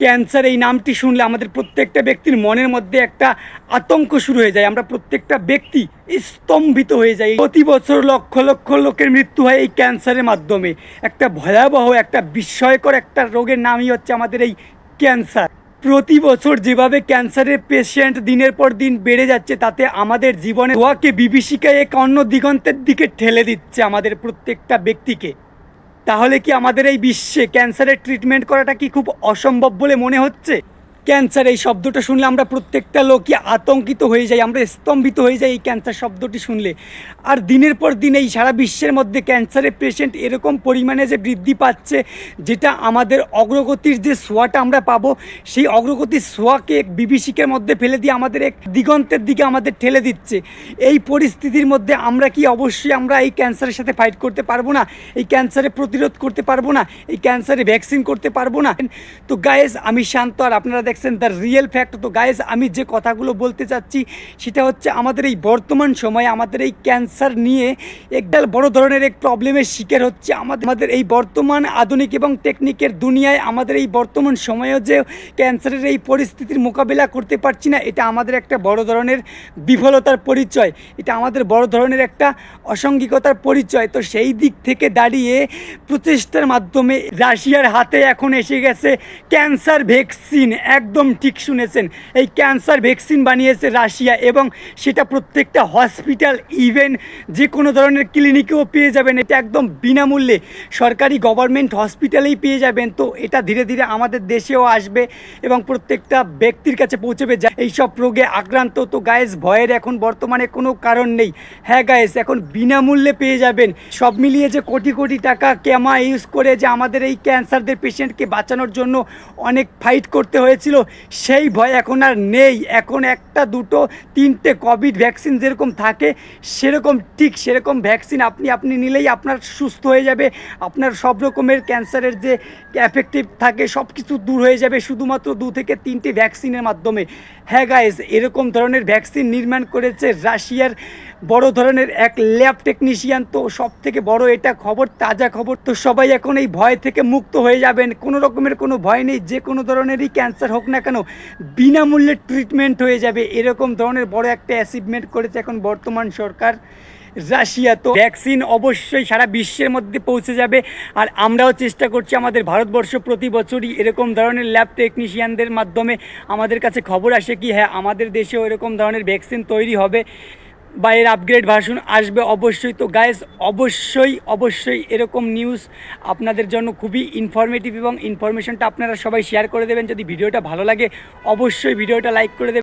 Cancer, এই নামটি শুনলে আমাদের প্রত্যেকটা ব্যক্তির মনের মধ্যে একটা আতঙ্ক শুরু হয়ে যায়। আমরা প্রত্যেকটা ব্যক্তি স্তম্ভিত হয়ে যাই। প্রতি বছর লক্ষ লক্ষ লোকের মৃত্যু হয় এই ক্যান্সারের মাধ্যমে। একটা ভয়াবহ, একটা বিস্ময়কর একটা রোগের নামই হচ্ছে আমাদের এই ক্যান্সার। প্রতি বছর যেভাবে ক্যান্সারের পেশেন্ট দিনের পর দিন বেড়ে যাচ্ছে, তাতে আমাদের জীবনে দোয়াকে বিভীষিকায় এক অন্য দিগন্তের দিকে ঠেলে দিচ্ছে আমাদের প্রত্যেকটা ব্যক্তিকে। তাহলে কি আমাদের এই বিশ্বে ক্যান্সারের ট্রিটমেন্ট করাটা কি খুব অসম্ভব বলে মনে হচ্ছে? ক্যান্সার, এই শব্দটা শুনলে আমরা প্রত্যেকটা লোকই আতঙ্কিত হয়ে যাই, আমরা স্তম্ভিত হয়ে যাই এই ক্যান্সার শব্দটি শুনলে। আর দিনের পর দিন এই সারা বিশ্বের মধ্যে ক্যান্সারের পেশেন্ট এরকম পরিমাণে যে বৃদ্ধি পাচ্ছে, যেটা আমাদের অগ্রগতির যে সোয়াটা আমরা পাবো, সেই অগ্রগতির সোয়াকে এক বিভীষিকের মধ্যে ফেলে দিয়ে আমাদের এক দিগন্তের দিকে আমাদের ঠেলে দিচ্ছে। এই পরিস্থিতির মধ্যে আমরা কি অবশ্যই আমরা এই ক্যান্সারের সাথে ফাইট করতে পারব না? এই ক্যান্সারে প্রতিরোধ করতে পারব না? এই ক্যান্সারে ভ্যাকসিন করতে পারব না? তো গায়েস আমি শান্ত, আর আপনারা দেখছেন দ্য রিয়েল ফ্যাক্ট তো গায়েস আমি যে কথাগুলো বলতে চাচ্ছি, সেটা হচ্ছে আমাদের এই বর্তমান সময়ে আমাদের এই ক্যান্সার নিয়ে একটা বড় ধরনের এক প্রবলেমের শিকার হচ্ছে আমাদের আমাদের এই বর্তমান আধুনিক এবং টেকনিকের দুনিয়ায় আমাদের এই বর্তমান সময়েও যে ক্যান্সারের এই পরিস্থিতির মোকাবিলা করতে পারছি না, এটা আমাদের একটা বড় ধরনের বিফলতার পরিচয়। এটা আমাদের বড় ধরনের একটা অসঙ্গিকতার পরিচয়। তো সেই দিক থেকে দাঁড়িয়ে প্রচেষ্টার মাধ্যমে রাশিয়ার হাতে এখন এসে গেছে ক্যান্সার ভ্যাকসিন একদম ঠিক শুনেছেন। এই ক্যান্সার ভ্যাকসিন বানিয়েছে রাশিয়া এবং সেটা প্রত্যেকটা হসপিটাল, ইভেন যে কোনো ধরনের ক্লিনিকেও পেয়ে যাবেন। এটা একদম বিনামূল্যে সরকারি গভর্নমেন্ট হসপিটালেই পেয়ে যাবেন। তো এটা ধীরে ধীরে আমাদের দেশেও আসবে এবং প্রত্যেকটা ব্যক্তির কাছে পৌঁছবে। যা এইসব রোগে আক্রান্ত, তো গায়েস ভয়ের এখন বর্তমানে কোনো কারণ নেই। হ্যাঁ গায়েস এখন বিনামূল্যে পেয়ে যাবেন। সব মিলিয়ে যে কোটি কোটি টাকা ক্যামা ইউজ করে যে আমাদের এই ক্যান্সারদের পেশেন্টকে বাঁচানোর জন্য অনেক ফাইট করতে হয়েছিল সেই ভয় এখন আর নেই। এখন একটা, দুটো, তিনটে কোভিড ভ্যাকসিন যেরকম থাকে, সেরকম, ঠিক সেরকম ভ্যাকসিন আপনি আপনি নিলেই আপনার সুস্থ হয়ে যাবে। আপনার সব রকমের ক্যান্সারের যে এফেক্টিভ থাকে, সব কিছু দূর হয়ে যাবে শুধুমাত্র দু থেকে তিনটে ভ্যাকসিনের মাধ্যমে। হ্যাঁ গাইজ এরকম ধরনের ভ্যাকসিন নির্মাণ করেছে রাশিয়ার বড় ধরনের এক ল্যাব টেকনিশিয়ান তো সব থেকে বড় এটা খবর, তাজা খবর। তো সবাই এখন এই ভয় থেকে মুক্ত হয়ে যাবেন। কোনো রকমের কোনো ভয় নেই, যে কোনো ধরনেরই ক্যান্সার হোক না কেন, বিনামূল্যে ট্রিটমেন্ট হয়ে যাবে। এরকম ধরনের বড় একটা অ্যাচিভমেন্ট করেছে এখন বর্তমান সরকার, রাশিয়া। তো ভ্যাকসিন অবশ্যই সারা বিশ্বের মধ্যে পৌঁছে যাবে। আর আমরাও চেষ্টা করছি আমাদের ভারতবর্ষ প্রতি বছরই এরকম ধরনের ল্যাব টেকনিশিয়ানদের মাধ্যমে আমাদের কাছে খবর আসে কি হ্যাঁ আমাদের দেশেও এরকম ধরনের ভ্যাকসিন তৈরি হবে। বা এর আপগ্রেড ভার্সন আসবে অবশ্যই। তো গাইস অবশ্যই অবশ্যই এরকম নিউজ আপনাদের জন্য খুবই ইনফরমেটিভ এবং ইনফরমেশনটা আপনারা সবাই শেয়ার করে দেবেন। যদি ভিডিওটা ভালো লাগে, অবশ্যই ভিডিওটা লাইক করে দেবেন।